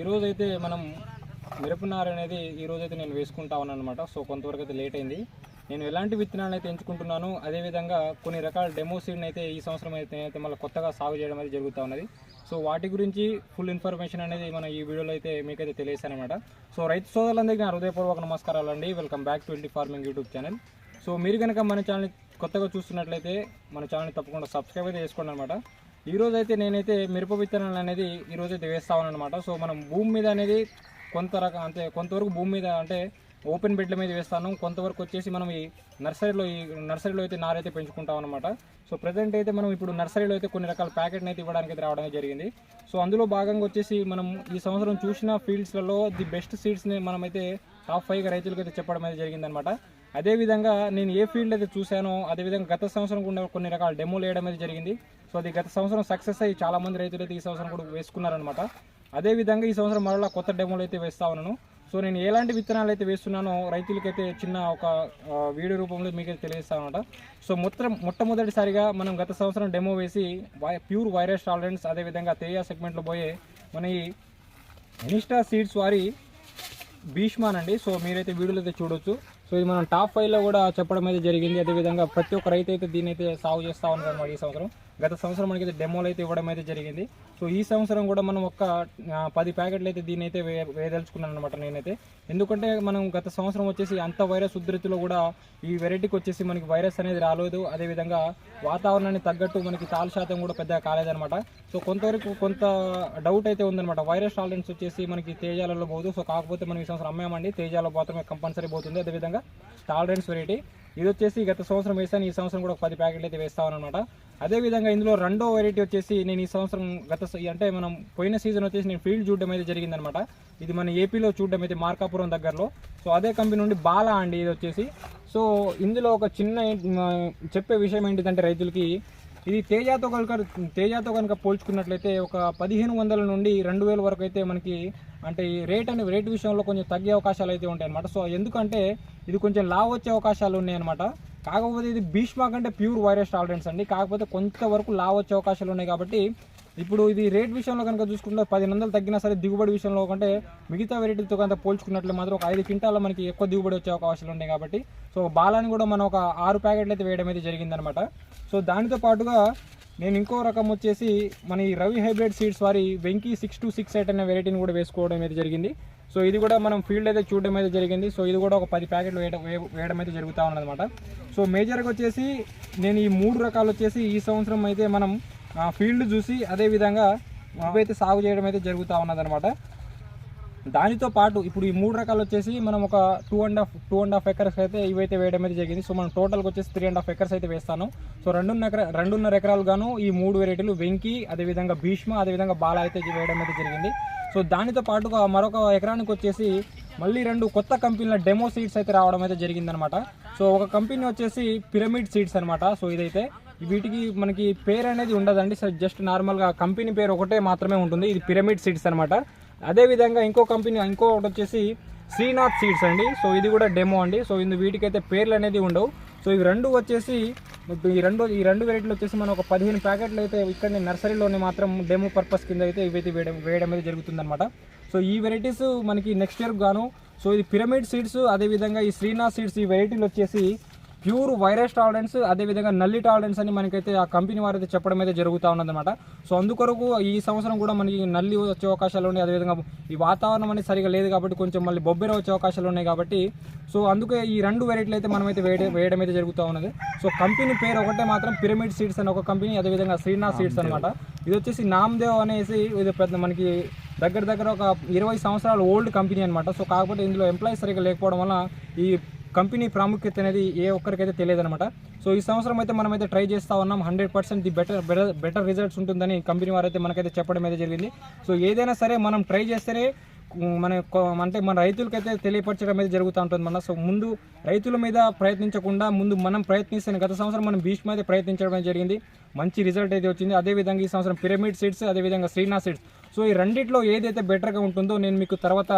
ఈరోజైతే మనం మిరపనారు అనేది ఈ నేను వేసుకుంటా ఉన్నాను అనమాట సో కొంతవరకు అయితే లేట్ అయింది. నేను ఎలాంటి విత్తనాలు అయితే ఎంచుకుంటున్నాను అదేవిధంగా కొన్ని రకాల డెమో సీడ్ని అయితే ఈ సంవత్సరం అయితే అయితే మళ్ళీ కొత్తగా సాగు చేయడం అయితే జరుగుతూ ఉన్నది. సో వాటి గురించి ఫుల్ ఇన్ఫర్మేషన్ అనేది మనం ఈ వీడియోలో అయితే మీకైతే తెలియసానమాట సో రైతు సోదరులందరికీ నా హృదయపూర్వక నమస్కారాలు అండి welcome back to LT farming YouTube channel. So మీరు కనుక మన ఛానల్ కొత్తగా చూస్తున్నట్లయితే మన ఛానల్ని తప్పకుండా సబ్స్క్రైబ్ అయితే చేసుకోండి అనమాట ఈ అయితే నేనైతే మిరప విత్తనాలు అనేది ఈ రోజు అయితే వేస్తా అనమాట సో మనం భూమి మీద అనేది కొంత రకం అంటే కొంతవరకు భూమి మీద అంటే ఓపెన్ బెడ్ల మీద వేస్తాను. కొంతవరకు వచ్చేసి మనం ఈ నర్సరీలో ఈ నర్సరీలో అయితే నారైతే పెంచుకుంటాం అనమాట సో ప్రజెంట్ అయితే మనం ఇప్పుడు నర్సరీలో అయితే కొన్ని రకాల ప్యాకెట్ని అయితే ఇవ్వడానికి అయితే రావడం జరిగింది. సో అందులో భాగంగా వచ్చేసి మనం ఈ సంవత్సరం చూసిన ఫీల్డ్స్లలో ది బెస్ట్ సీడ్స్ని మనమైతే టాప్ ఫైవ్గా రైతులకు అయితే చెప్పడం అయితే జరిగిందనమాట అదేవిధంగా నేను ఏ ఫీల్డ్ అయితే చూశానో అదేవిధంగా గత సంవత్సరం కూడా కొన్ని రకాల డెమోలు వేయడం అనేది జరిగింది. సో అది గత సంవత్సరం సక్సెస్ అయ్యి చాలామంది రైతులు అయితే ఈ సంవత్సరం కూడా వేసుకున్నారనమాట అదేవిధంగా ఈ సంవత్సరం మరలా కొత్త డెమోలు అయితే వేస్తా ఉన్నాను. సో నేను ఎలాంటి విత్తనాలు అయితే వేస్తున్నానో రైతులకైతే చిన్న ఒక వీడియో రూపంలో మీకు తెలియస్తాను అనమాట సో మొత్తం మొట్టమొదటిసారిగా మనం గత సంవత్సరం డెమో వేసి వై ప్యూర్ వైరస్ టాలరెన్స్ అదేవిధంగా తేయా సెగ్మెంట్లో పోయే మన ఈ ఇన్స్టా సీడ్స్ వారి భీష్మాన్ అండి. సో మీరైతే వీడియోలో అయితే చూడొచ్చు. సో ఇది మనం టాప్ ఫైవ్లో కూడా చెప్పడం అయితే జరిగింది. అదేవిధంగా ప్రతి ఒక్క రైతు అయితే దీన్ని అయితే సాగు చేస్తూ ఉన్నారు ఈ సంవత్సరం. గత సంవత్సరం మనకి అయితే డెమోలు అయితే ఇవ్వడం అయితే జరిగింది. సో ఈ సంవత్సరం కూడా మనం ఒక పది ప్యాకెట్లు అయితే దీన్ని అయితే వే వేయదలుచుకున్నాను అనమాట నేనైతే. ఎందుకంటే మనం గత సంవత్సరం వచ్చేసి అంత వైరస్ ఉధృతిలో కూడా ఈ వెరైటీకి వచ్చేసి మనకి వైరస్ అనేది రాలేదు. అదేవిధంగా వాతావరణానికి తగ్గట్టు మనకి తాలు శాతం కూడా పెద్దగా కాలేదనమాట సో కొంతవరకు కొంత డౌట్ అయితే ఉందన్నమాట. వైరస్ టాలరెన్స్ వచ్చేసి మనకి తేజాలలో పోదు. సో కాకపోతే మనం ఈ సంవత్సరం అమ్మామండి. తేజాలో మాత్రమే కంపల్సరీ పోతుంది. అదేవిధంగా టాలరెన్స్ వెరైటీ ఇది వచ్చేసి గత సంవత్సరం వేసాను ఈ సంవత్సరం కూడా ఒక పది ప్యాకెట్లు అయితే వేస్తామన్నమాట. అదేవిధంగా ఇందులో రెండో వెరైటీ వచ్చేసి నేను ఈ సంవత్సరం గత అంటే మనం పోయిన సీజన్ వచ్చేసి నేను ఫీల్డ్ చూడడం అయితే జరిగిందనమాట ఇది మన ఏపీలో చూడడం అయితే మార్కాపురం దగ్గరలో. సో అదే కంపెనీ నుండి బాలా అండి ఇది వచ్చేసి. సో ఇందులో ఒక చిన్న చెప్పే విషయం ఏంటిదంటే రైతులకి ఇది తేజాతో కనుక తేజాతో కనుక పోల్చుకున్నట్లయితే ఒక పదిహేను వందల నుండి రెండు వేల వరకు అయితే మనకి అంటే ఈ రేట్ అనే రేట్ విషయంలో కొంచెం తగ్గే అవకాశాలు అయితే ఉంటాయి అనమాట సో ఎందుకంటే ఇది కొంచెం లావ్ వచ్చే అవకాశాలు ఉన్నాయన్నమాట. కాకపోతే ఇది భీష్మా కంటే ప్యూర్ వైరస్ టాలరెన్స్ అండి. కాకపోతే కొంతవరకు లావ్ వచ్చే అవకాశాలు ఉన్నాయి కాబట్టి ఇప్పుడు ఇది రేట్ విషయంలో కనుక చూసుకుంటే పది వందలు తగ్గినా సరే దిగుబడి విషయంలో కంటే మిగతా వెరైటీతో కనుక పోల్చుకున్నట్లు మాత్రం ఒక ఐదు క్వింటాల మనకి ఎక్కువ దిగుబడి వచ్చే అవకాశాలు ఉన్నాయి కాబట్టి. సో బాలాన్ని కూడా మనం ఒక ఆరు ప్యాకెట్లు అయితే వేయడం అయితే జరిగిందనమాట సో దానితో పాటుగా నేను ఇంకో రకం వచ్చేసి మన ఈ రవి హైబ్రిడ్ సీడ్స్ వారి Venky six two six eight అనే వెరైటీని కూడా వేసుకోవడం అయితే జరిగింది. సో ఇది కూడా మనం ఫీల్డ్ అయితే చూడడం అయితే జరిగింది. సో ఇది కూడా ఒక పది ప్యాకెట్లు వేయడం వే- వేయడం అయితే జరుగుతూ ఉన్నదన్నమాట. సో మేజర్గా వచ్చేసి నేను ఈ మూడు రకాలు వచ్చేసి ఈ సంవత్సరం అయితే మనం ఆ, ఫీల్డ్ చూసి అదేవిధంగా అవైతే సాగు చేయడం అయితే జరుగుతూ ఉన్నదనమాట దానితో పాటు ఇప్పుడు ఈ మూడు రకాలు వచ్చేసి మనం ఒక two and half two and half acres అయితే ఇవైతే వేయడం అయితే జరిగింది. సో మనం టోటల్గా వచ్చేసి త్రీ అండ్ హాఫ్ ఎకర్స్ అయితే వేస్తాను. సో రెండున్నర ఎకర రెండున్నర ఎకరాలు గాను ఈ మూడు వెరైటీలు వెంకి అదేవిధంగా భీష్మ అదేవిధంగా బాల అయితే వేయడం అయితే జరిగింది. సో దానితో పాటుగా మరొక ఎకరానికి వచ్చేసి మళ్ళీ రెండు కొత్త కంపెనీల డెమో సీడ్స్ అయితే రావడం అయితే జరిగిందనమాట. సో ఒక కంపెనీ వచ్చేసి పిరమిడ్ సీడ్స్ అనమాట. సో ఇదైతే వీటికి మనకి పేరు అనేది ఉండదండి. సో జస్ట్ నార్మల్గా కంపెనీ పేరు ఒకటే మాత్రమే ఉంటుంది. ఇది పిరమిడ్ సీడ్స్ అనమాట. అదేవిధంగా ఇంకో కంపెనీ ఇంకొకటి వచ్చేసి శ్రీనాథ్ సీడ్స్ అండి. సో ఇది కూడా డెమో అండి. సో ఇందు వీటికైతే పేర్లు అనేది ఉండవు. సో ఇవి రెండు వచ్చేసి ఈ రెండు ఈ రెండు వెరైటీలు వచ్చేసి మనం ఒక పదిహేను ప్యాకెట్లు అయితే ఇక్కడ నర్సరీలోనే మాత్రం డెమో పర్పస్ కింద అయితే ఇవైతే వేయడం వేయడం అయితే జరుగుతుందన్నమాట. సో ఈ వెరైటీస్ మనకి నెక్స్ట్ ఇయర్ గాను సో ఇది పిరమిడ్ సీడ్స్ అదేవిధంగా ఈ శ్రీనాథ్ సీడ్స్ ఈ వెరైటీలు వచ్చేసి ప్యూర్ వైరస్ టాలరెన్స్ అదేవిధంగా నల్లి టాలరెన్స్ అని మనకైతే ఆ కంపెనీ వారు అయితే చెప్పడం అయితే జరుగుతూ ఉన్నదన్నమాట. సో అందుకొరకు ఈ సంవత్సరం కూడా మనకి నల్లి వచ్చే అవకాశాలు ఉన్నాయి. అదేవిధంగా ఈ వాతావరణం అనేది సరిగా లేదు కాబట్టి కొంచెం మళ్ళీ బొబ్బెర వచ్చే అవకాశాలు ఉన్నాయి కాబట్టి. సో అందుకే ఈ రెండు వెరైటీలు అయితే మనమైతే వేయడం వేయడం అయితే జరుగుతూ ఉన్నది. సో కంపెనీ పేరు ఒకటే మాత్రం పిరమిడ్ సీడ్స్ అని ఒక కంపెనీ అదేవిధంగా శ్రీనాథ్ సీడ్స్ అనమాట ఇది వచ్చేసి నామ్దేవ్ అనేసి ఇది పెద్ద మనకి దగ్గర దగ్గర ఒక ఇరవై సంవత్సరాల ఓల్డ్ కంపెనీ అనమాట సో కాకపోతే ఇందులో ఎంప్లాయీస్ సరిగ్గా లేకపోవడం వల్ల ఈ కంపెనీ ప్రాముఖ్యత అనేది ఏ ఒక్కరికైతే తెలియదు అనమాట సో ఈ సంవత్సరం అయితే మనమైతే ట్రై చేస్తూ ఉన్నాం. Hundred percent the better better results ఉంటుందని కంపెనీ వారైతే మనకైతే చెప్పడం అయితే జరిగింది. సో ఏదైనా సరే మనం ట్రై చేస్తేనే మన అంటే మన రైతులకైతే తెలియపరచడం అయితే జరుగుతూ ఉంటుంది మన. సో ముందు రైతుల మీద ప్రయత్నించకుండా ముందు మనం ప్రయత్నిస్తే గత సంవత్సరం మనం భీష్మ అయితే ప్రయత్నించడం జరిగింది. మంచి రిజల్ట్ అయితే వచ్చింది. అదేవిధంగా ఈ సంవత్సరం పిరమిడ్ సీడ్స్ అదేవిధంగా శ్రీనాథ్ సీడ్స్. సో ఈ రెండిట్లో ఏదైతే బెటర్గా ఉంటుందో నేను మీకు తర్వాత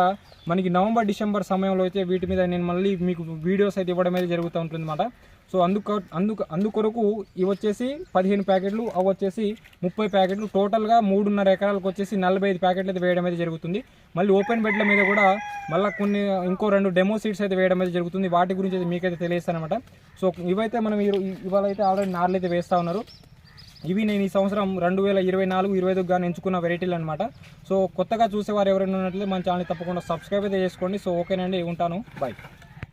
మనకి నవంబర్ డిసెంబర్ సమయంలో అయితే వీటి మీద నేను మళ్ళీ మీకు వీడియోస్ అయితే ఇవ్వడం అయితే జరుగుతూ ఉంటుంది సో అందుకు అందుకు అందుకొరకు ఇవి వచ్చేసి పదిహేను ప్యాకెట్లు అవి వచ్చేసి ముప్పై ప్యాకెట్లు టోటల్గా మూడున్నర ఎకరాలకు వచ్చేసి నలభై ఐదు ప్యాకెట్లు అయితే వేయడం అయితే జరుగుతుంది. మళ్ళీ ఓపెన్ బెడ్ల మీద కూడా మళ్ళీ కొన్ని ఇంకో రెండు డెమో సీట్స్ అయితే వేయడం అయితే జరుగుతుంది. వాటి గురించి అయితే మీకైతే తెలియస్తానమాట సో ఇవైతే మనం ఇవాళ అయితే ఆల్రెడీ నార్లు అయితే వేస్తూ ఉన్నారు. ఇవి నేను ఈ సంవత్సరం రెండు వేల ఇరవై నాలుగు ఇరవై ఐదుగా ఎంచుకున్న వెరైటీలు అనమాట సో కొత్తగా చూసేవారు ఎవరైనా ఉన్నట్లయితే మన ఛానల్ తప్పకుండా సబ్స్క్రైబ్ అయితే చేసుకోండి. సో ఓకేనండి ఉంటాను. బాయ్